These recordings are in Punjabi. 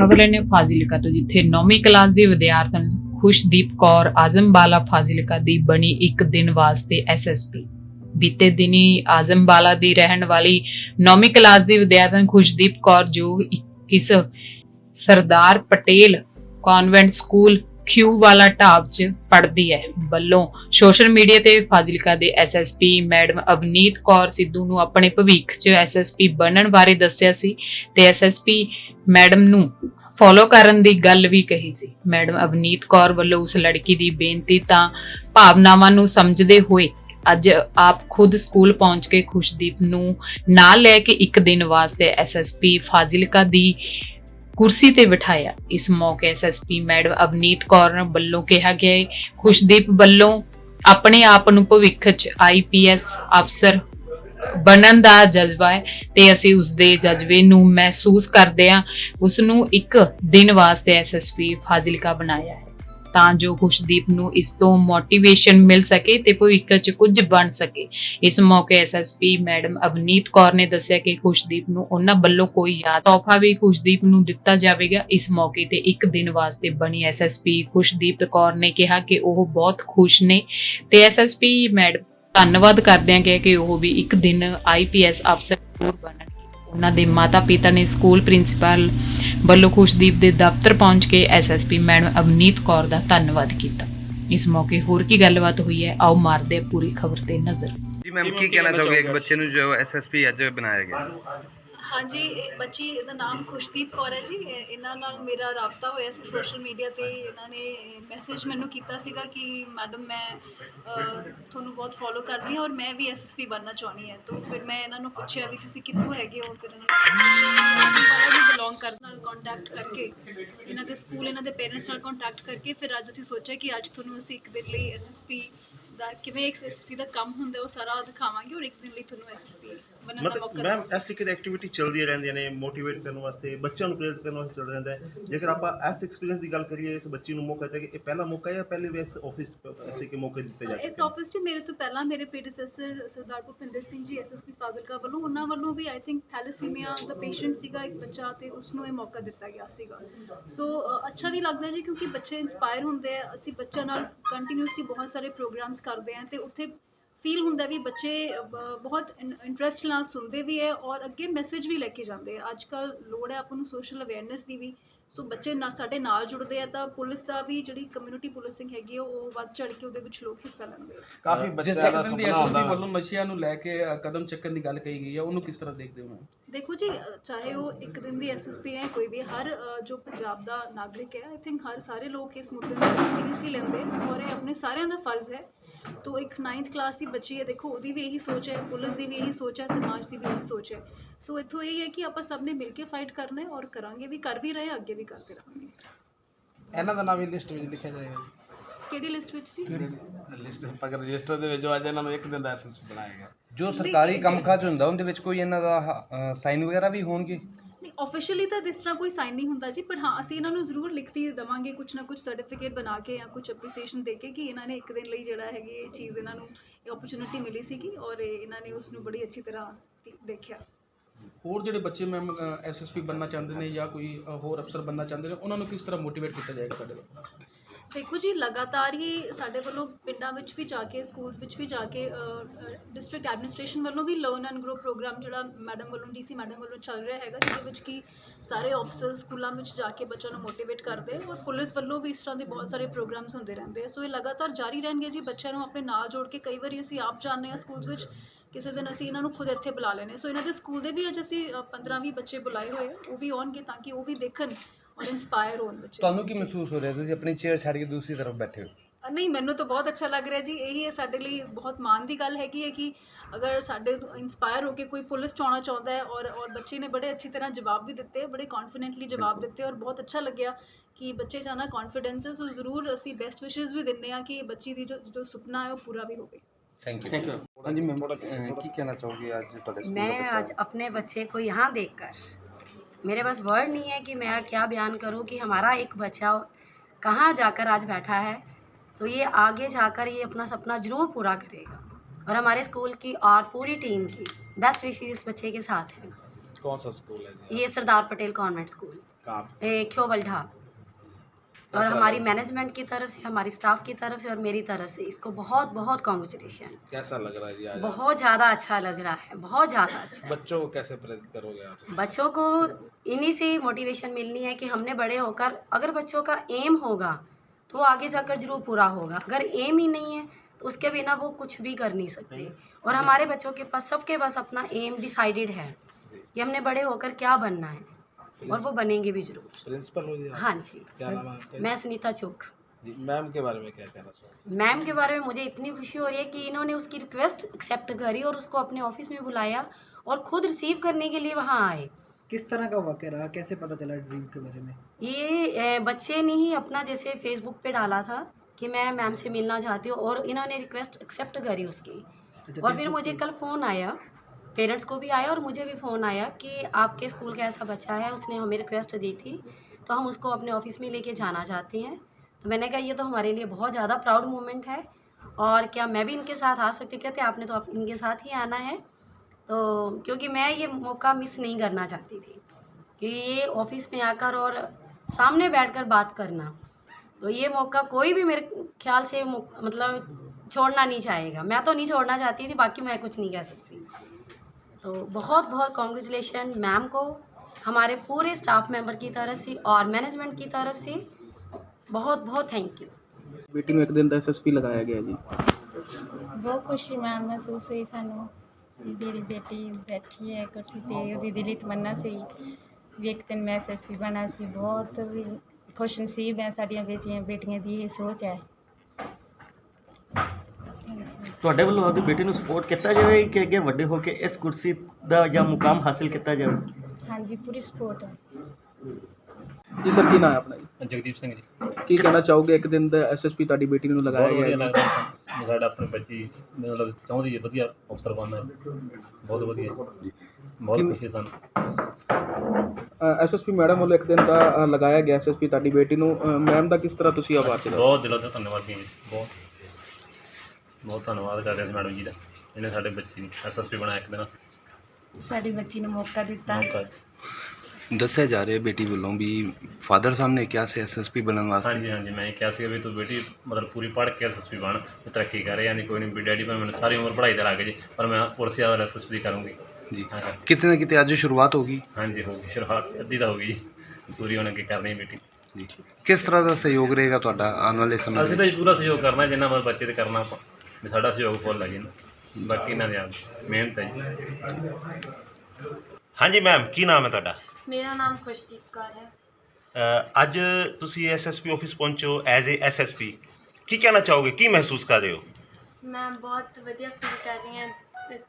ਖਬਰ ਲੈਣੇ ਫਾਜ਼ਿਲਕਾ ਤੋਂ, ਜਿੱਥੇ 9ਵੀਂ ਕਲਾਸ ਦੀ ਵਿਦਿਆਰਥਣ ਖੁਸ਼ਦੀਪ ਕੌਰ ਆਜ਼ਮਬਾਲਾ ਫਾਜ਼ਿਲਕਾ ਦੀ ਬਣੀ ਇੱਕ ਦਿਨ ਵਾਸਤੇ ਐਸਐਸਪੀ ਬੀਤੇ ਦਿਨੀ ਆਜ਼ਮਬਾਲਾ ਦੀ ਰਹਿਣ ਵਾਲੀ 9ਵੀਂ ਕਲਾਸ ਦੀ ਵਿਦਿਆਰਥਣ ਖੁਸ਼ਦੀਪ ਕੌਰ, ਜੋ ਕਿਸ Sardar Patel convent school Khiuwala Dhab 'ਚ ਪੜ੍ਹਦੀ ਹੈ। ਵੱਲੋਂ ਸੋਸ਼ਲ ਮੀਡੀਆ ਤੇ ਫਾਜ਼ਿਲਕਾ ਦੇ ਐਸਐਸਪੀ ਮੈਡਮ ਅਵਨੀਤ ਕੌਰ ਸਿੱਧੂ ਨੂੰ ਆਪਣੇ ਭਵਿੱਖ 'ਚ ਐਸਐਸਪੀ ਬਣਨ ਬਾਰੇ ਦੱਸਿਆ ਸੀ ਤੇ ਐਸਐਸਪੀ ਮੈਡਮ ਨੂੰ ਫੋਲੋ ਕਰਨ ਦੀ ਗੱਲ ਵੀ ਕਹੀ ਸੀ। ਮੈਡਮ ਅਵਨੀਤ ਕੌਰ ਵੱਲੋਂ ਉਸ ਲੜਕੀ ਦੀ ਬੇਨਤੀ ਤਾਂ ਭਾਵਨਾਵਾਂ ਨੂੰ ਸਮਝਦੇ ਹੋਏ ਅੱਜ ਆਪ ਖੁਦ ਸਕੂਲ ਪਹੁੰਚ ਕੇ ਖੁਸ਼ਦੀਪ ਨੂੰ ਨਾਲ ਲੈ ਕੇ ਇੱਕ ਦਿਨ ਵਾਸਤੇ ਐਸਐਸਪੀ ਫਾਜ਼ਿਲਕਾ ਦੀ ਕੁਰਸੀ ਤੇ ਬਿਠਾਇਆ। ਇਸ ਮੌਕੇ ਐਸਐਸਪੀ ਮੈਡਮ ਅਵਨੀਤ ਕੌਰ ਵੱਲੋਂ ਕਿਹਾ ਗਿਆ ਖੁਸ਼ਦੀਪ ਵੱਲੋਂ ਆਪਣੇ ਆਪ ਨੂੰ ਭਵਿੱਖ 'ਚ ਆਈਪੀਐਸ ਅਫਸਰ ਬਣਨ ਦਾ ਜਜ਼ਬਾ ਹੈ ਤੇ ਅਸੀਂ ਉਸ ਦੇ ਜਜ਼ਬੇ ਨੂੰ ਮਹਿਸੂਸ ਕਰਦੇ ਹਾਂ। ਉਸ ਨੂੰ ਇੱਕ ਦਿਨ ਵਾਸਤੇ ਐਸਐਸਪੀ ਫਾਜ਼ਿਲਕਾ ਬਣਾਇਆ ਹੈ ਤਾਂ ਜੋ ਖੁਸ਼ਦੀਪ ਨੂੰ ਇਸ ਤੋਂ ਮੋਟੀਵੇਸ਼ਨ ਮਿਲ ਸਕੇ ਤੇ ਭਵਿੱਖ 'ਚ ਕੁਝ ਬਣ ਸਕੇ। ਇਸ ਮੌਕੇ ਐਸਐਸਪੀ ਮੈਡਮ ਅਵਨੀਤ ਕੌਰ ਨੇ ਦੱਸਿਆ ਕਿ ਖੁਸ਼ਦੀਪ ਨੂੰ ਉਹਨਾਂ ਵੱਲੋਂ ਕੋਈ ਯਾਦ ਤੋਹਫਾ ਵੀ ਖੁਸ਼ਦੀਪ ਨੂੰ ਦਿੱਤਾ ਜਾਵੇਗਾ। ਇਸ ਮੌਕੇ ਤੇ ਇੱਕ ਦਿਨ ਵਾਸਤੇ ਬਣੀ ਐਸਐਸਪੀ ਖੁਸ਼ਦੀਪ ਕੌਰ ਨੇ ਕਿਹਾ ਕਿ ਉਹ ਬਹੁਤ ਖੁਸ਼ ਨੇ ਤੇ ਐਸਐਸਪੀ ਮੈਡਮ ਧੰਨਵਾਦ ਕਰਦੇ ਹਾਂ ਕਿ ਉਹ ਵੀ ਇੱਕ ਦਿਨ ਆਈਪੀਐਸ ਅਫਸਰ ਜ਼ਰੂਰ ਬਣਨਗੇ। ਉਹਨਾਂ ਦੇ ਮਾਤਾ-ਪਿਤਾ ਨੇ ਸਕੂਲ ਪ੍ਰਿੰਸੀਪਲ ਵੱਲੋਂ ਖੁਸ਼ਦੀਪ ਦੇ ਦਫ਼ਤਰ ਪਹੁੰਚ ਕੇ ਐਸਐਸਪੀ ਮੈਡਮ ਅਵਨੀਤ ਕੌਰ ਦਾ ਧੰਨਵਾਦ ਕੀਤਾ। ਇਸ ਮੌਕੇ ਹੋਰ ਕੀ ਗੱਲਬਾਤ ਹੋਈ ਹੈ, ਆਓ ਮਾਰਦੇ ਹਾਂ ਪੂਰੀ ਖਬਰ ਤੇ ਨਜ਼ਰ। ਜੀ ਮੈਮ, ਕੀ ਕਹਿਣਾ ਚਾਹੋਗੇ? ਇੱਕ ਬੱਚੇ ਨੂੰ ਜੋ ਐਸਐਸਪੀ ਅੱਜ ਬਣਾਇਆ ਗਿਆ। ਹਾਂਜੀ ਇਹ ਬੱਚੀ ਇਹਦਾ ਨਾਮ ਖੁਸ਼ਦੀਪ ਕੌਰ ਹੈ ਜੀ। ਇਹ- ਇਹਨਾਂ ਨਾਲ ਮੇਰਾ ਰਾਬਤਾ ਹੋਇਆ ਸੀ ਸੋਸ਼ਲ ਮੀਡੀਆ ਤੇ। ਇਹਨਾਂ ਨੇ ਮੈਸੇਜ ਮੈਨੂੰ ਕੀਤਾ ਸੀਗਾ ਕਿ ਮੈਡਮ ਮੈਂ ਅਹ, ਤੁਹਾਨੂੰ ਬਹੁਤ ਫੋਲੋ ਕਰਦੀ ਹਾਂ ਔਰ ਮੈਂ ਵੀ ਐਸਐਸਪੀ ਬਣਨਾ ਚਾਹੁੰਦੀ ਹਾਂ। ਤਾਂ ਫਿਰ ਮੈਂ ਇਹਨਾਂ ਨੂੰ ਪੁੱਛਿਆ ਵੀ ਤੁਸੀਂ ਕਿੱਥੋਂ ਹੈਗੇ ਹੋ? ਫਿਰ ਇਹਨਾਂ ਨੂੰ ਬਿਲੋਂਗ ਕਰਨ ਨਾਲ ਕੰਟੈਕਟ ਕਰਕੇ ਇਹਨਾਂ ਦੇ ਸਕੂਲ ਇਹਨਾਂ ਦੇ ਪੇਰੈਂਟਸ ਨਾਲ ਕੰਟੈਕਟ ਕਰਕੇ ਫਿਰ ਅੱਜ ਅਸੀਂ ਸੋਚਿਆ ਕਿ ਅੱਜ ਤੁਹਾਨੂੰ ਅਸੀਂ ਇੱਕ ਦਿਨ ਲਈ ਐਸਐਸਪੀ ਦਾ ਕਿਵੇਂ ਇੱਕ ਐਸਐਸਪੀ ਦਾ ਕੰਮ ਹੁੰਦਾ ਉਹ ਸਾਰਾ ਦਿਖਾਵਾਂਗੇ ਔਰ ਇੱਕ ਦਿਨ ਲਈ ਤੁਹਾਨੂੰ ਐਸਐਸਪੀ ਬਣਨ ਦਾ ਮਤਲਬ ਮੌਕਾ ਮੈਮ ਇਸ ਤਰੀਕੇ ਦੀ ਐਕਟੀਵਿਟੀ ਚੱਲਦੀਆਂ ਰਹਿੰਦੀਆਂ ਨੇ ਮੋਟੀਵੇਟ ਕਰਨ ਵਾਸਤੇ ਬੱਚਿਆਂ ਨੂੰ ਪ੍ਰੇਰਿਤ ਕਰਨ ਵਾਸਤੇ ਚੱਲ ਰਹਿੰਦਾ ਹੈ। ਜੇਕਰ ਆਪਾਂ ਇਸ ਐਕਸਪੀਰੀਅੰਸ ਦੀ ਗੱਲ ਕਰੀਏ ਇਸ ਬੱਚੀ ਨੂੰ ਮੌਕਾ ਦਿੱਤਾ ਕਿ ਇਹ ਪਹਿਲਾ ਮੌਕਾ ਹੈ ਜਾਂ ਪਹਿਲੇ ਵੀ ਇਸ ਆਫਿਸ ਇਸ ਤਰੀਕੇ ਮੌਕੇ ਦਿੱਤੇ ਜਾ ਇਸ ਆਫਿਸ 'ਚ ਮੇਰੇ ਤੋਂ ਪਹਿਲਾਂ ਮੇਰੇ ਪ੍ਰੈਡੀਸੈਸਰ ਸਰਦਾਰ ਭੁਪਿੰਦਰ ਸਿੰਘ ਜੀ ਐਸਐਸਪੀ ਫਾਜ਼ਿਲਕਾ ਵੱਲੋਂ ਉਹਨਾਂ ਵੱਲੋਂ ਵੀ ਆਈ ਥਿੰਕ ਥੈਲੇਸੀਮੀਆ ਦਾ ਪੇਸ਼ੈਂਟ ਸੀਗਾ ਇੱਕ ਬੱਚਾ ਤੇ ਉਸ ਨੂੰ ਇਹ ਮੌਕਾ ਦਿੱਤਾ ਗਿਆ ਸੀਗਾ। ਸੋ ਅੱਛਾ ਵੀ ਲੱਗਦਾ ਜੀ ਕਿਉਂਕਿ ਬੱਚੇ ਇਨਸਪਾਇਰ ਹੁੰਦੇ ਆ ਅਸੀਂ ਬੱਚਿਆਂ ਨਾਲ ਕੰਟੀਨਿਊਸਲੀ ਬਹੁਤ ਸਾਰੇ ਪ੍ਰੋਗਰਾਮਸ ਕਰਦੇ ਆ ਤੇ ਉੱਥੇ ਫੀਲ ਹੁੰਦਾ ਵੀ ਬੱਚੇ ਬਹੁਤ ਇੰਟਰਸਟ ਨਾਲ ਸੁਣਦੇ ਵੀ ਹੈ ਔਰ ਅੱਗੇ ਮੈਸੇਜ ਵੀ ਲੈ ਕੇ ਜਾਂਦੇ ਆ। ਅੱਜ ਕੱਲ ਲੋੜ ਹੈ ਆਪਾਂ ਨੂੰ ਸੋਸ਼ਲ ਅਵੇਅਰਨੈਸ ਦੀ ਵੀ। ਸੋ ਬੱਚੇ ਨਾ ਸਾਡੇ ਨਾਲ ਜੁੜਦੇ ਆ ਤਾਂ ਪੁਲਿਸ ਦਾ ਵੀ ਜਿਹੜੀ ਕਮਿਊਨਿਟੀ ਪੁਲਿਸਿੰਗ ਹੈਗੀ ਆ, ਉਹ ਵੱਧ ਚੜ ਕੇ ਉਹਦੇ ਵਿੱਚ ਲੋਕ ਹਿੱਸਾ ਲੈਂਦੇ ਆ। ਕਾਫੀ ਜਿਸ ਬੱਚਿਆਂ ਤਰ੍ਹਾਂ ਦਾ ਸੁਪਨਾ ਹੁੰਦਾ। ਵੱਲੋਂ ਨਸ਼ਿਆਂ ਨੂੰ ਲੈ ਕੇ ਕਦਮ ਚੱਕਣ ਦੀ ਗੱਲ ਕਹੀ ਗਈ ਹੈ ਉਹਨੂੰ ਕਿਸ ਤਰ੍ਹਾਂ ਦੇਖਦੇ ਹੋ ਦੇਖੋ ਜੀ ਚਾਹੇ ਉਹ ਇੱਕ ਦਿਨ ਦੀ ਐਸਐਸਪੀ ਹੈ ਕੋਈ ਵੀ ਹਰ ਜੋ ਪੰਜਾਬ ਦਾ ਨਾਗਰਿਕ ਹੈ ਆਈ ਥਿੰਕ ਹਰ ਸਾਰੇ ਲੋਕ ਇਸ ਮੁੱਦੇ ਨੂੰ ਸੀਰੀਅਸਲੀ ਲੈਂਦੇ ਔਰ ਇਹ ਆਪਣੇ ਸਾਰਿਆਂ ਦਾ ਫਰਜ਼ ਹੈ ਤੋ ਇੱਕ 9th ਕਲਾਸ ਦੀ ਬੱਚੀ ਹੈ ਦੇਖੋ ਉਹਦੀ ਵੀ ਇਹੀ ਸੋਚ ਹੈ ਪੁਲਿਸ ਦੀ ਵੀ ਇਹੀ ਸੋਚ ਹੈ ਸਮਾਜ ਦੀ ਵੀ ਇਹੀ ਸੋਚ ਹੈ। ਸੋ ਇੱਥੋਂ ਇਹ ਹੈ ਕਿ ਆਪਾਂ ਸਭ ਨੇ ਮਿਲ ਕੇ ਫਾਈਟ ਕਰਨਾ ਹੈ ਔਰ ਕਰਾਂਗੇ ਵੀ ਕਰ ਵੀ ਰਹੇ ਅੱਗੇ ਵੀ ਕਰਦੇ ਰਹਾਂਗੇ। ਇਹਨਾਂ ਦਾ ਨਾਮ ਵੀ ਲਿਸਟ ਵਿੱਚ ਲਿਖਿਆ ਜਾਏਗਾ ਕਿਹੜੀ ਲਿਸਟ ਵਿੱਚ ਜੀ? ਲਿਸਟ ਪਕੜ ਰਜਿਸਟਰ ਦੇ ਵਿੱਚ ਜੋ ਅੱਜ ਇਹਨਾਂ ਨੂੰ ਇੱਕ ਦਿਨ ਦਾ ਐਸਐਸ ਬਣਾਇਆ ਗਿਆ। ਜੋ ਸਰਕਾਰੀ ਕੰਮਕਾਜ ਹੁੰਦਾ ਉਹਦੇ ਵਿੱਚ ਕੋਈ ਇਹਨਾਂ ਦਾ ਸਾਈਨ ਵਗੈਰਾ ਵੀ ਹੋਣਗੇ? ਨਹੀਂ ਆਫੀਸ਼ੀਅਲੀ ਤਾਂ ਇਸ ਤਰ੍ਹਾਂ ਕੋਈ ਸਾਈਨ ਨਹੀਂ ਹੁੰਦਾ ਜੀ ਪਰ ਹਾਂ, ਅਸੀਂ ਇਹਨਾਂ ਨੂੰ ਜ਼ਰੂਰ ਲਿਖਤੀ ਦੇਵਾਂਗੇ ਕੁਝ ਨਾ ਕੁਝ ਸਰਟੀਫਿਕੇਟ ਬਣਾ ਕੇ ਜਾਂ ਕੁਝ ਐਪਰੀਸੀਏਸ਼ਨ ਦੇ ਕੇ ਕਿ ਇਹਨਾਂ ਨੇ ਇੱਕ ਦਿਨ ਲਈ ਜਿਹੜਾ ਹੈਗੀ ਇਹ ਚੀਜ਼ ਇਹਨਾਂ ਨੂੰ, ਇਹ ਓਪਰਚੁਨਿਟੀ ਮਿਲੀ ਸੀਗੀ ਔਰ ਇਹਨਾਂ ਨੇ ਉਸ ਨੂੰ ਬੜੀ ਅੱਛੀ ਤਰ੍ਹਾਂ ਦੇਖਿਆ। ਹੋਰ ਜਿਹੜੇ ਬੱਚੇ ਮੈਮ ਐਸਐਸਪੀ ਬੰਨਣਾ ਚਾਹੁੰਦੇ ਨੇ ਜਾਂ ਕੋਈ ਹੋਰ ਅਫਸਰ ਬੰਨਣਾ ਚਾਹੁੰਦੇ ਨੇ, ਉਹਨਾਂ ਨੂੰ ਕਿਸ ਤਰ੍ਹਾਂ ਮੋਟੀਵੇਟ ਕੀਤਾ ਜਾਏਗਾ ਤੁਹਾਡੇ ਵੱਲੋਂ? ਦੇਖੋ ਜੀ, ਲਗਾਤਾਰ ਹੀ ਸਾਡੇ ਵੱਲੋਂ ਪਿੰਡਾਂ ਵਿੱਚ ਵੀ ਜਾ ਕੇ ਸਕੂਲਸ ਵਿੱਚ ਵੀ ਜਾ ਕੇ ਡਿਸਟ੍ਰਿਕਟ ਐਡਮਿਨਿਸਟ੍ਰੇਸ਼ਨ ਵੱਲੋਂ ਵੀ ਲਰਨ ਐਂਡ ਗਰੋ ਪ੍ਰੋਗਰਾਮ ਜਿਹੜਾ ਮੈਡਮ ਵੱਲੋਂ ਡੀਸੀ ਮੈਡਮ ਵੱਲੋਂ ਚੱਲ ਰਿਹਾ ਹੈਗਾ, ਜਿਹਦੇ ਵਿੱਚ ਕੀ ਸਾਰੇ ਆਫਿਸਰ ਸਕੂਲਾਂ ਵਿੱਚ ਜਾ ਕੇ ਬੱਚਿਆਂ ਨੂੰ ਮੋਟੀਵੇਟ ਕਰਦੇ ਔਰ ਪੁਲਿਸ ਵੱਲੋਂ ਵੀ ਇਸ ਤਰ੍ਹਾਂ ਦੇ ਬਹੁਤ ਸਾਰੇ ਪ੍ਰੋਗਰਾਮਸ ਹੁੰਦੇ ਰਹਿੰਦੇ ਆ। ਸੋ ਇਹ ਲਗਾਤਾਰ ਜਾਰੀ ਰਹਿਣਗੇ ਜੀ, ਬੱਚਿਆਂ ਨੂੰ ਆਪਣੇ ਨਾਲ ਜੋੜ ਕੇ ਕਈ ਵਾਰੀ ਅਸੀਂ ਆਪ ਜਾਂਦੇ ਆ ਸਕੂਲਸ ਵਿੱਚ, ਕਿਸੇ ਦਿਨ ਅਸੀਂ ਇਹਨਾਂ ਨੂੰ ਖੁਦ ਇੱਥੇ ਬੁਲਾ ਲੈਨੇ ਸੋ ਇਹਨਾਂ ਦੇ ਸਕੂਲ ਦੇ ਵੀ ਅੱਜ ਅਸੀਂ 15-20 ਬੱਚੇ ਬੁਲਾਏ ਹੋਏ ਆ, ਉਹ ਵੀ ਆਉਣਗੇ ਤਾਂ ਕਿ ਉਹ ਵੀ ਦੇਖਣ ਔਰ ਇਨਸਪਾਇਰ ਹੋਣ ਬੱਚੇ ਤੁਹਾਨੂੰ ਕੀ ਮਹਿਸੂਸ ਹੋ ਰਿਹਾ ਤੁਸੀਂ ਆਪਣੀ ਚੇਅਰ ਛੱਡ ਕੇ ਦੂਸਰੀ ਤਰਫ ਬੈਠੇ ਹੋ ਅ, ਨਹੀਂ ਮੈਨੂੰ ਤਾਂ ਬਹੁਤ ਅੱਛਾ ਲੱਗ ਰਿਹਾ ਜੀ ਇਹੀ ਹੈ ਸਾਡੇ ਲਈ ਬਹੁਤ ਮਾਣ ਦੀ ਗੱਲ ਹੈਗੀ ਹੈ ਕਿ ਅਗਰ ਸਾਡੇ ਇਨਸਪਾਇਰ ਹੋ ਕੇ ਕੋਈ ਪੁਲਿਸ 'ਚ ਆਉਣਾ ਚਾਹੁੰਦਾ ਹੈ ਔਰ ਔਰ ਬੱਚੇ ਨੇ ਬੜੇ ਅੱਛੀ ਤਰ੍ਹਾਂ ਜਵਾਬ ਵੀ ਦਿੱਤੇ ਬੜੇ ਕੌਨਫੀਡੈਂਟਲੀ ਜਵਾਬ ਦਿੱਤੇ ਔਰ ਬਹੁਤ ਅੱਛਾ ਲੱਗਿਆ ਕਿ ਬੱਚੇ 'ਚ ਆਉਣਾ ਕੌਨਫੀਡੈਂਸ ਹੈ ਸੋ ਜ਼ਰੂਰ ਅਸੀਂ ਬੈਸਟ ਵਿਸ਼ੇਸ ਵੀ ਦਿੰਦੇ ਆ ਕਿ ਬੱਚੀ ਦੀ ਜੋ ਜੋ ਸੁਪਨਾ ਹੈ ਉਹ ਪੂਰਾ ਵੀ ਹੋਵੇ ਥੈਂਕ ਯੂ ਥੈਂਕ ਯੂ ਹਾਂਜੀ ਮੈਮ ਕੀ ਕਹਿਣਾ ਚਾਹੋਗੇ ਅੱਜ ਤੁਹਾਡੇ ਸਕੂਲ मैं आज अपने बच्चे को यहाँ देखकर मेरे पास वर्ड नहीं है कि मैं क्या बयान करूँ कि हमारा एक बच्चा कहाँ जाकर आज बैठा है। तो ये आगे जाकर ये अपना सपना ज़रूर पूरा करेगा और हमारे स्कूल की और पूरी टीम की बेस्ट विशेज इस बच्चे के साथ है। कौन सा स्कूल है ये सरदार पटेल कॉन्वेंट स्कूल कहाँ ढाब। और हमारी मैनेजमेंट की तरफ़ से हमारी स्टाफ की तरफ़ से और मेरी तरफ़ से इसको बहुत बहुत कॉन्ग्रेचुलेशन कैसा लग रहा है जी आज? बहुत ज़्यादा अच्छा लग रहा है बहुत ज़्यादा अच्छा। बच्चों को कैसे प्रेरित करोगे आप? बच्चों को इन्हीं से मोटिवेशन मिलनी है कि हमने बड़े होकर अगर बच्चों का एम होगा तो आगे जाकर ज़रूर पूरा होगा। अगर एम ही नहीं है तो उसके बिना वो कुछ भी कर नहीं सकते। और हमारे बच्चों के पास सबके पास अपना एम डिसाइडेड है कि हमने बड़े होकर क्या बनना है। और वो बनेंगे भी ज़रूर। प्रिंसिपल हो हाँ जी। क्या नाम है आपका? मैं सुनीता चौक। मैम के बारे में क्या कहना चाहोगे? मैम के बारे में मुझे इतनी खुशी हो रही है कि इन्होंने उसकी रिक्वेस्ट एक्सेप्ट करी और उसको अपने ऑफ़िस में बुलाया और खुद रिसीव करने के लिए वहाँ आए। किस तरह का वाक़ रहा? कैसे पता चला ड्रीम के बारे में? ये बच्चे ने ही अपना जैसे फेसबुक पे डाला था कि मैं मैम से मिलना चाहती हूँ और इन्होंने रिक्वेस्ट एक्सेप्ट करी उसकी। अच्छा, और फिर मुझे कल फ़ोन आया पेरेंट्स को भी आया और मुझे भी फ़ोन आया कि आपके स्कूल का ऐसा बच्चा है, उसने हमें रिक्वेस्ट दी थी तो हम उसको अपने ऑफ़िस में लेके जाना चाहते हैं। तो मैंने कहा, ये तो हमारे लिए बहुत ज़्यादा प्राउड मोमेंट है और क्या मैं भी इनके साथ आ सकती कहते, आपने तो आप इनके साथ ही आना है। तो क्योंकि मैं ये मौका मिस नहीं करना चाहती थी कि ये ऑफ़िस में आकर और सामने बैठकर बात करना। तो ये मौका कोई भी मेरे ख्याल से मतलब छोड़ना नहीं चाहेगा। मैं तो नहीं छोड़ना चाहती थी, बाकी मैं कुछ नहीं कह सकती। तो बहुत बहुत कॉन्ग्रेचुलेशन मैम को हमारे पूरे स्टाफ मेंबर की तरफ से और मैनेजमेंट की तरफ से बहुत बहुत थैंक यू ਬੇਟੀ ਨੂੰ ਇੱਕ ਦਿਨ ਦਾ ਐਸਐਸਪੀ ਲਗਾਇਆ ਗਿਆ ਜੀ ਬਹੁਤ ਖੁਸ਼ੀ ਮਾਨ ਮਹਿਸੂਸ ਹੋਈ ਸਾਨੂੰ ਕਿ ਮੇਰੀ ਬੇਟੀ ਬੈਠੀ ਹੈ ਕੁਰਸੀ ਤੇ ਉਹਦੀ ਦਿਲੀ ਤਮੰਨਾ ਸੀ ਵੀ ਇੱਕ ਦਿਨ ਮੈਂ ਐਸਐਸਪੀ ਬਣਾ ਸੀ ਬਹੁਤ ਵੀ ਖੁਸ਼ ਨਸੀਬ ਹੈ ਸਾਡੀਆਂ ਬੇਟੀਆਂ ਬੇਟੀਆਂ ਦੀ ਇਹ ਸੋਚ ਹੈ ਤੁਹਾਡੇ ਵੱਲੋਂ ਆਪਣੀ ਬੇਟੀ ਨੂੰ ਸਪੋਰਟ ਕੀਤਾ ਜਾਵੇ ਕਿ ਅੱਗੇ ਵੱਡੇ ਹੋ ਕੇ ਇਸ ਕੁਰਸੀ ਦਾ ਜਾਂ ਮੁਕਾਮ ਹਾਸਿਲ ਕੀਤਾ ਜਾਵੇ? ਹਾਂਜੀ ਪੂਰੀ ਸਪੋਰਟ ਹੈ। ਜੀ ਸਰ ਕੀ ਨਾਮ ਹੈ ਆਪਣਾ ਜੀ? ਜਗਦੀਪ ਸਿੰਘ ਜੀ। ਕੀ ਕਹਿਣਾ ਚਾਹੋਗੇ? ਇੱਕ ਦਿਨ ਦਾ ਐਸਐਸਪੀ ਤੁਹਾਡੀ ਬੇਟੀ ਨੂੰ ਲਗਾਇਆ ਬਹੁਤ ਗਿਆ ਵਧੀਆ ਹੈ ਲੱਗਦਾ ਸਾਨੂੰ। ਸਾਡਾ ਆਪਣੀ ਬੱਚੀ ਮਤਲਬ ਚਾਹੁੰਦੀ ਹੈ ਵਧੀਆ ਅਫਸਰ ਬਣਨਾ ਬਹੁਤ ਵਧੀਆ ਬਹੁਤ ਖੁਸ਼ੀ ਸਾਨੂੰ। ਐਸਐਸਪੀ ਮੈਡਮ ਵੱਲੋਂ ਇੱਕ ਦਿਨ ਦਾ ਅ, ਲਗਾਇਆ ਗਿਆ ਐਸਐਸਪੀ ਤੁਹਾਡੀ ਬੇਟੀ ਨੂੰ। ਮੈਮ ਦਾ ਕਿਸ ਤਰ੍ਹਾਂ ਤੁਸੀਂ ਆਭਾਰ ਚਲਾ ਬਹੁਤ ਦਿਲੋਂ ਤੋਂ ਧੰਨਵਾਦ ਜੀ। ਬਹੁਤ ਬਹੁਤ ਧੰਨਵਾਦ ਕਰਦੇ ਹਾਂ ਮੈਡਮ ਜੀ ਦਾ ਇਹਨੇ ਸਾਡੇ ਬੱਚੀ ਨੂੰ ਐਸਐਸਪੀ ਬਣਾਇਆ ਇੱਕ ਦਿਨ ਸਾਡੀ ਬੱਚੀ ਨੂੰ ਮੌਕਾ ਦਿੱਤਾ। ਮੌਕਾ। ਦੱਸਿਆ ਜਾ ਰਿਹਾ ਬੇਟੀ ਵੱਲੋਂ ਵੀ ਫਾਦਰ ਸਾਹਿਬ ਨੇ ਕਿਹਾ ਸੀ ਐਸਐਸਪੀ ਬਣਨ ਵਾਸਤੇ। ਹਾਂਜੀ ਹਾਂਜੀ ਮੈਂ ਇਹ ਕਿਹਾ ਸੀ ਵੀ ਤੂੰ ਬੇਟੀ ਮਤਲਬ ਪੂਰੀ ਪੜ੍ਹ ਕੇ ਐਸਐਸਪੀ ਬਣ ਤੇ ਤਰੱਕੀ ਕਰ ਯਾਨੀ ਕੋਈ ਨਹੀਂ ਵੀ ਡੈਡੀ ਭਾਵੇਂ ਮੈਨੂੰ ਸਾਰੀ ਉਮਰ ਪੜ੍ਹਾਈ ਤੇ ਲੱਗ ਜੇ ਪਰ ਮੈਂ ਪੁਲਿਸ ਜਾਂ ਐਸਐਸਪੀ ਕਰੂੰਗੀ। ਜੀ। ਹਾਂ। ਕਿਤੇ ਨਾ ਕਿਤੇ ਅੱਜ ਸ਼ੁਰੂਆਤ ਹੋ ਗਈ। ਹਾਂਜੀ ਹੋ ਗਈ ਸ਼ੁਰੂਆਤ ਅੱਧੀ ਤਾਂ ਹੋ ਗਈ। ਜੀ ਪੂਰੀ ਉਹਨੇ ਕੀ ਕਰਨੀ ਬੇਟੀ। ਜੀ। ਕਿਸ ਤਰ੍ਹਾਂ ਦਾ ਸਹਿਯੋਗ ਰਹੇਗਾ ਤੁਹਾਡਾ ਆਉਣ ਵਾਲੇ ਸਮੇਂ ਅਸੀਂ ਵਿੱਚ? ਤਾਂ ਜੀ ਪੂਰਾ ਸਹਿਯੋਗ ਕਰਨਾ ਜਿੰਨਾ ਮਤਲਬ ਬੱਚੇ ਤੇ ਕਰਨਾ ਆਪਾਂ। ਵੀ ਸਾਡਾ ਸਹਿਯੋਗ ਫੁੱਲ ਹੈ ਜੀ ਬਾਕੀ ਇਹਨਾਂ ਦੇ ਆਪ ਮਿਹਨਤ ਹੈ ਜੀ। ਹਾਂਜੀ ਮੈਮ ਕੀ ਨਾਮ ਹੈ ਤੁਹਾਡਾ? ਮੇਰਾ ਨਾਮ ਖੁਸ਼ਦੀਪ ਕੌਰ ਹੈ। ਅ, ਅੱਜ ਤੁਸੀਂ ਐਸਐਸਪੀ ਆਫਿਸ ਪਹੁੰਚੋ ਐਜ਼ ਏ ਐਸਐਸਪੀ ਕੀ ਕਹਿਣਾ ਚਾਹੋਗੇ? ਕੀ ਮਹਿਸੂਸ ਕਰ ਰਹੇ ਹੋ? ਮੈਂ ਬਹੁਤ ਵਧੀਆ ਫੀਲ ਕਰ ਰਹੀ ਹਾਂ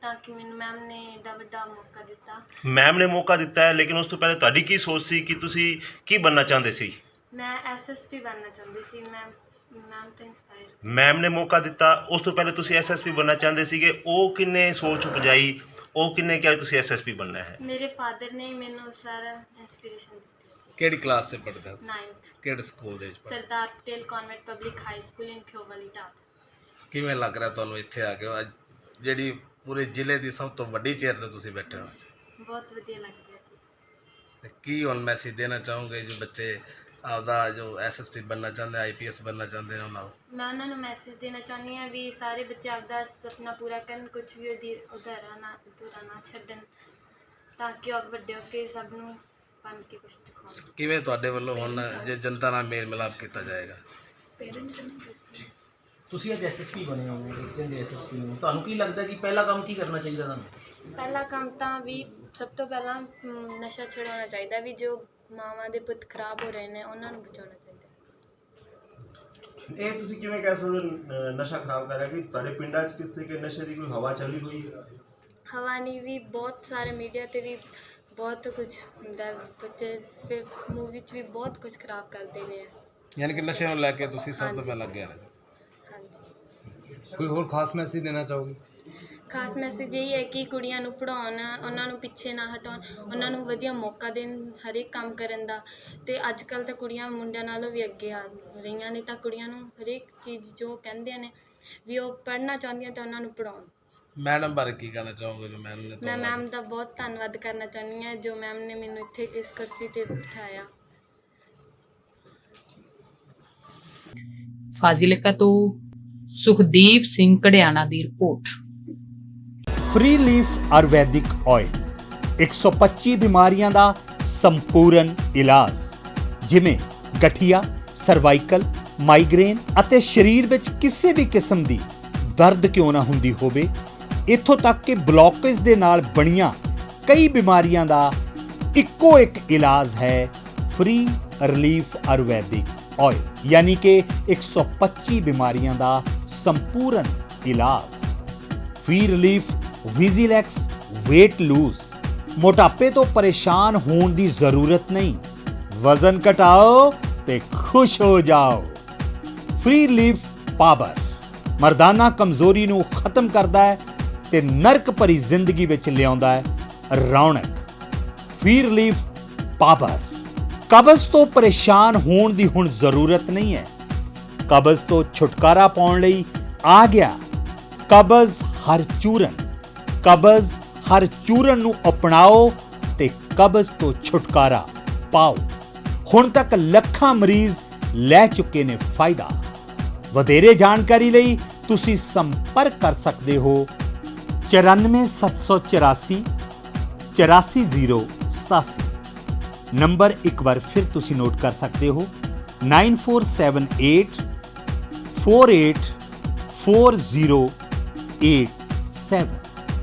ਤਾਂ ਕਿ ਮੈਨੂੰ ਮੈਮ ਨੇ ਏਡਾ ਵੱਡਾ ਮੌਕਾ ਦਿੱਤਾ। ਮੈਮ ਨੇ ਮੌਕਾ ਦਿੱਤਾ ਹੈ ਲੇਕਿਨ ਉਸ ਤੋਂ ਪਹਿਲੇ ਤੁਹਾਡੀ ਕੀ ਸੋਚ ਸੀ ਕਿ ਤੁਸੀਂ ਕੀ ਬਣਨਾ ਚਾਹੁੰਦੇ ਸੀ? ਮੈਂ ਐਸਐਸਪੀ ਬਣਨਾ ਚਾਹੁੰਦੀ ਸੀ ਮੈਂ ਮੈਮ ਤੋਂ ਇੰਸਪਾਇਰ ਮੈਮ ਨੇ ਮੌਕਾ ਦਿੱਤਾ। ਉਸ ਤੋਂ ਪਹਿਲੇ ਤੁਸੀਂ ਐਸਐਸਪੀ ਬਣਨਾ ਚਾਹੁੰਦੇ ਸੀਗੇ। ਉਹ ਕਿੰਨੇ ਸੋਚ ਉਪਜਾਈ ਉਹ ਕਿੰਨੇ ਕਿਹਾ ਤੁਸੀਂ ਐਸਐਸਪੀ ਬਣਨਾ ਹੈ? ਮੇਰੇ ਫਾਦਰ ਨੇ ਮੈਨੂੰ ਸਾਰਾ ਇੰਸਪੀਰੇਸ਼ਨ ਦਿੱਤੀ। ਕਿਹੜੀ ਕਲਾਸ ਸੇ ਪੜ੍ਹਦੇ ਹੋ? 9th ਕਿਹੜੇ ਸਕੂਲ ਦੇ ਵਿੱਚ ਪੜ੍ਹਦੇ? Sardar Patel convent public high school in Khiowali top ਕਿਵੇਂ ਲੱਗ ਰਿਹਾ ਤੁਹਾਨੂੰ ਇੱਥੇ ਆ ਕੇ? ਅੱਜ ਜਿਹੜੀ ਪੂਰੇ ਜ਼ਿਲ੍ਹੇ ਦੀ ਸਭ ਤੋਂ ਵੱਡੀ ਚੇਅਰ ਤੇ ਤੁਸੀਂ ਬੈਠੇ ਹੋ ਬਹੁਤ ਵਧੀਆ ਲੱਗ ਰਿਹਾ ਸੀ ਤੇ ਕੀ ਹੁਣ ਮੈਸੇਜ ਦੇਣਾ ਚਾਹੋਗੇ ਜੋ ਬੱਚੇ? ਆਪਦਾ ਜੋ ਐਸਐਸਪੀ ਬਣਨਾ ਚਾਹੁੰਦੇ ਆਈਪੀਐਸ ਬਣਨਾ ਚਾਹੁੰਦੇ ਨੇ ਉਹਨਾਂ ਨੂੰ? ਮੈਂ ਉਹਨਾਂ ਨੂੰ ਮੈਸੇਜ ਦੇਣਾ ਚਾਹੁੰਦੀ ਹਾਂ ਵੀ ਸਾਰੇ ਬੱਚੇ ਆਪਦਾ ਸੁਪਨਾ ਪੂਰਾ ਕਰਨ ਕੁਝ ਵੀ ਉਹਦੀ ਉਧਾਰਾ ਨਾ ਅਧੂਰਾ ਨਾ ਛੱਡਣ ਤਾਂ ਕਿ ਉਹ ਵੱਡੇ ਹੋ ਕੇ ਸਭ ਨੂੰ ਬਣ ਕੇ ਕੁਝ ਦਿਖਾਉਣ। ਕਿਵੇਂ ਤੁਹਾਡੇ ਵੱਲੋਂ ਹੁਣ ਜੇ ਜਨਤਾ ਨਾਲ ਮੇਲ ਮਿਲਾਪ ਕੀਤਾ ਜਾਏਗਾ? ਪੇਰੈਂਟਸ ਤੁਸੀਂ ਅੱਜ ਐਸਐਸਪੀ ਬਣੇ ਹੋ ਇੱਕ ਦਿਨ ਦੇ ਐਸਐਸਪੀ ਨੂੰ। ਤੁਹਾਨੂੰ ਕੀ ਲੱਗਦਾ ਕਿ ਪਹਿਲਾ ਕੰਮ ਕੀ ਕਰਨਾ ਚਾਹੀਦਾ ਤੁਹਾਨੂੰ? ਪਹਿਲਾ ਕੰਮ ਤਾਂ ਵੀ ਸਭ ਤੋਂ ਪਹਿਲਾਂ ਮ, ਨਸ਼ਾ ਛੁਡਾਉਣਾ ਚਾਹੀਦਾ ਵੀ ਜੋ ਮਾਵਾਂ ਦੇ ਪੁੱਤ ਖਰਾਬ ਹੋ ਰਹੇ ਨੇ ਉਹਨਾਂ ਨੂੰ ਬਚਾਉਣਾ ਚਾਹੀਦਾ ਇਹ ਤੁਸੀਂ ਕਿਵੇਂ ਕਹਿ ਸਕਦੇ ਹੋ ਨ- ਨਸ਼ਾ ਖਰਾਬ ਕਰ ਰਿਹਾ ਕਿ ਤੁਹਾਡੇ ਪਿੰਡਾਂ 'ਚ ਕਿਸ ਤਰੀਕੇ ਨਸ਼ੇ ਦੀ ਕੋਈ ਹਵਾ ਚੱਲੀ ਹੋਈ ਹੈ? ਹਵਾਨੀ ਵੀ ਬਹੁਤ ਸਾਰੇ ਮੀਡੀਆ ਤੇ ਵੀ ਬਹੁਤ ਕੁਝ ਹੁੰਦਾ ਹੈ। ਬੱਚੇ ਫਿਰ ਮੂਵੀ 'ਚ ਵੀ ਬਹੁਤ ਕੁਝ ਖਰਾਬ ਕਰਦੇ ਨੇ। ਯਾਨੀ ਕਿ ਨਸ਼ੇ ਨੂੰ ਲੈ ਕੇ ਤੁਸੀਂ ਸਭ ਤੋਂ ਹਾਂਜੀ। ਪਹਿਲਾਂ ਅੱਗੇ ਆ ਰਹੇ ਹਾਂਜੀ। ਕੋਈ ਹੋਰ ਖਾਸ ਮੈਸੇਜ ਦੇਣਾ ਚਾਹੋਗੇ? ਖਾਸ ਮੈਸੇਜ ਇਹ ਹੈ ਕਿ ਕੁੜੀਆਂ ਨੂੰ ਪੜ੍ਹਾਉਣ ਉਹਨਾਂ ਨੂੰ ਪਿੱਛੇ ਨਾ ਹਟਾਉਣ ਉਹਨਾਂ ਨੂੰ ਵਧੀਆ ਮੌਕਾ ਦੇਣ ਹਰੇਕ ਕੰਮ ਕਰਨ ਦਾ। ਅਤੇ ਅੱਜ ਕੱਲ੍ਹ ਤਾਂ ਕੁੜੀਆਂ ਮੁੰਡਿਆਂ ਨਾਲੋਂ ਵੀ ਅੱਗੇ ਆ ਰਹੀਆਂ ਨੇ ਤਾਂ ਕੁੜੀਆਂ ਨੂੰ ਹਰੇਕ ਚੀਜ਼ ਜੋ ਕਹਿੰਦੇ ਨੇ ਵੀ ਉਹ ਪੜ੍ਹਨਾ ਚਾਹੁੰਦੀਆਂ ਤਾਂ ਉਹਨਾਂ ਨੂੰ ਪੜ੍ਹਾਉਣ। ਮੈਡਮ ਬਾਰੇ ਕੀ ਕਹਿਣਾ ਚਾਹੋਗੇ ਜੋ ਮੈਮ ਨੇ ਮੈਂ ਮੈਮ ਦਾ ਬਹੁਤ ਧੰਨਵਾਦ ਕਰਨਾ ਚਾਹੁੰਦੀ ਹਾਂ ਜੋ ਮੈਮ ਨੇ ਮੈਨੂੰ ਇੱਥੇ ਇਸ ਕੁਰਸੀ ਤੇ ਬਿਠਾਇਆ। ਫਾਜ਼ਿਲਕਾ ਤੋਂ ਸੁਖਦੀਪ ਸਿੰਘ ਕੜਿਆਣਾ ਦੀ report. Free leaf Ayurvedic oil 125 ਬਿਮਾਰੀਆਂ ਦਾ ਸੰਪੂਰਨ ਇਲਾਜ, ਜਿਵੇਂ ਗਠੀਆ, ਸਰਵਾਈਕਲ, ਮਾਈਗ੍ਰੇਨ ਅਤੇ ਸਰੀਰ ਵਿੱਚ ਕਿਸੇ ਵੀ ਕਿਸਮ ਦੀ ਦਰਦ ਕਿਉਂ ਨਾ ਹੁੰਦੀ ਹੋਵੇ, ਇੱਥੋਂ ਤੱਕ ਕਿ ਬਲੌਕੇਜ ਦੇ ਨਾਲ ਬਣੀਆਂ ਕਈ ਬਿਮਾਰੀਆਂ ਦਾ ਇੱਕੋ ਇੱਕ ਇਲਾਜ ਹੈ ਫ੍ਰੀ ਰਿਲੀਫ ਆਯੁਰਵੈਦਿਕ ਆਇਲ ਯਾਨੀ ਕਿ 125 ਬਿਮਾਰੀਆਂ ਦਾ ਸੰਪੂਰਨ ਇਲਾਜ। ਫ੍ਰੀ ਰਿਲੀਫ ਵਿਜ਼ੀਲੈਕਸ weight lose ਮੋਟਾਪੇ ਤੋਂ ਪਰੇਸ਼ਾਨ ਹੋਣ ਦੀ ਜ਼ਰੂਰਤ ਨਹੀਂ। ਵਜ਼ਨ ਘਟਾਓ ਤੇ ਖੁਸ਼ ਹੋ ਜਾਓ। Free relief power. ਮਰਦਾਨਾ ਕਮਜ਼ੋਰੀ ਨੂੰ ਖਤਮ ਕਰਦਾ ਹੈ ਤੇ ਨਰਕ ਭਰੀ ਜ਼ਿੰਦਗੀ ਵਿੱਚ ਲਿਆਉਂਦਾ ਹੈ ਰੌਣਕ। Free relief power. ਕਬਜ਼ ਤੋਂ ਪਰੇਸ਼ਾਨ ਹੋਣ ਦੀ ਹੁਣ ਜ਼ਰੂਰਤ ਨਹੀਂ ਹੈ। ਕਬਜ਼ ਤੋਂ ਛੁਟਕਾਰਾ ਪਾਉਣ ਲਈ ਆ ਗਿਆ। ਕਬਜ਼ ਹਰ ਚੂਰਨ। ਕਬਜ਼, ਹਰ ਚੂਰਨ ਨੂੰ ਅਪਣਾਓ ਤੇ ਕਬਜ਼ ਤੋਂ ਛੁਟਕਾਰਾ ਪਾਓ। ਹੁਣ ਤੱਕ ਲੱਖਾਂ ਮਰੀਜ਼ ਲੈ ਚੁੱਕੇ ਨੇ ਫਾਇਦਾ। ਵਧੇਰੇ ਜਾਣਕਾਰੀ ਲਈ ਤੁਸੀਂ ਸੰਪਰਕ ਕਰ ਸਕਦੇ ਹੋ 94784 84087 ਨੰਬਰ ਇੱਕ ਵਾਰ ਫਿਰ ਤੁਸੀਂ ਨੋਟ ਕਰ ਸਕਦੇ ਹੋ 9478 48 4087